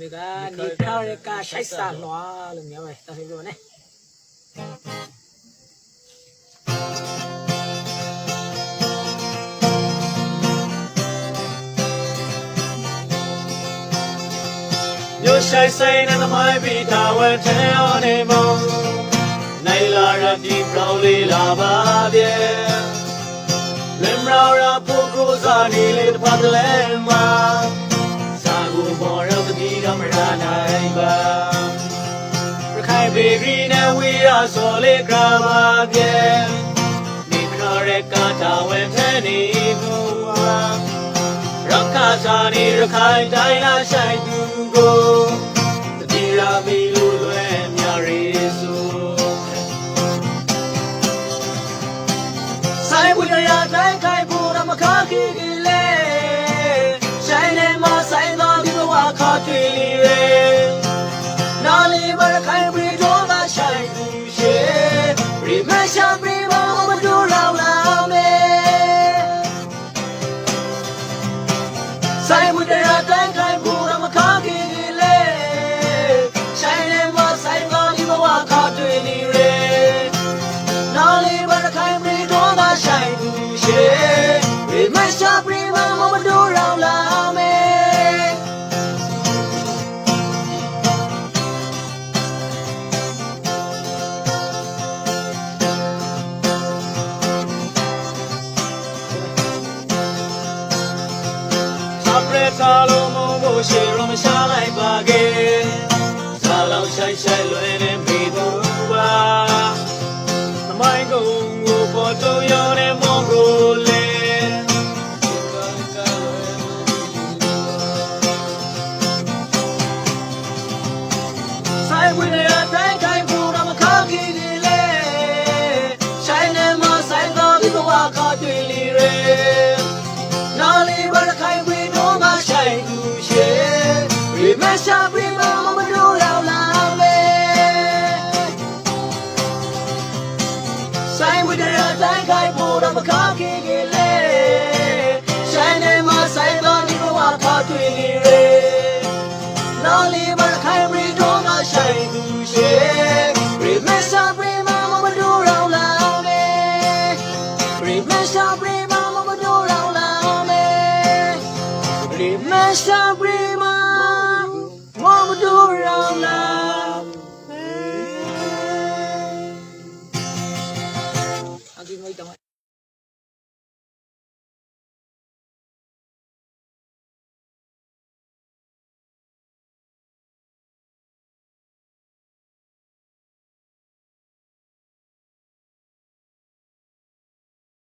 မေကနေခါရကရှိုက်စာလွာလို့ပြောမယ်တာဖေပြောနေမြို့ဆိုင်ဆိုင်နဲ့သမိုင်းပြီးတာဝန်ထမ်းအောင်နေမုံနိုင်လာရပြီပြောင်းလေးလာပါပြေလင်မရာရာပုဂ္ဂိုလ်စာနေလေတစ်ပတ်လဲမှာစာကိုပေါ်ရပ တော်မရနိုင်ပါရခိုင်ဘေဂရီနဲ့ဝေရစောလေးကမာပြေဒီကရရကတာဝဲထဲနေကူပါရခါသာနေရခိုင်တိုင်းလာဆိုင်သူကိုတတိရာမီလူလွဲမြရေဆိုဆိုင်ဘူးရတိုင်းခိုင်ဘူးရမခါခီကလေး ခါလုံးမုံကိုရှေ့ရောမရှာလိုက်ပါခဲ့ဇာလောင်ဆိုင်ဆိုင်လွယ်နေမိသူပါသမိုင်းကုန်ကိုပေါ်တော့ရောတဲ့မုံကို ဆိုင်ဝိဒရာတိုင်းခိုင်ဖို့တော့မခခေခဲ့လေဆိုင်နေမှာဆိုင်တော်ဒီဘဝခါတွေ့နေရေလော်လီဘာခိုင်ရီတော့ငါဆိုင်သူရှေ Remember Prima Mama do round la me Remember Prima Mama do round la me Remember